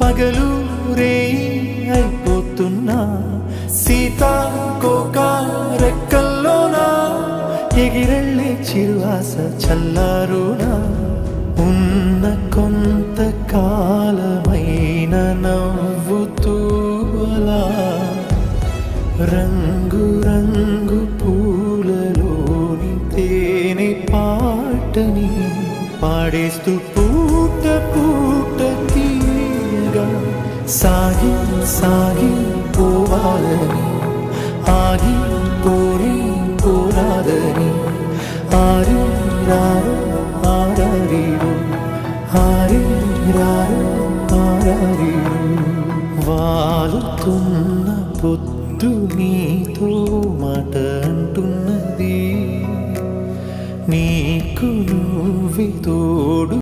పగలు రే అయిపోతున్నా. సీతాకోక రెక్కల్లోనా ఎగిరెళ్ళే చిరువాస చల్లారునా? ఉన్న కొంత కాలమైన నవ్వుతూ అలా రంగు రంగు పూలలోని తేనె పాటని పాడేస్తూ పూట పూ సాగి సాగి పోవాలని ఆగి పోని పోరాదని ఆరి రారు ఆరారీరు ఆరి రారు ఆరారీరు వాలుతున్న పొద్దు నీతో మాట అంటున్నది నీకు నువ్వి తోడు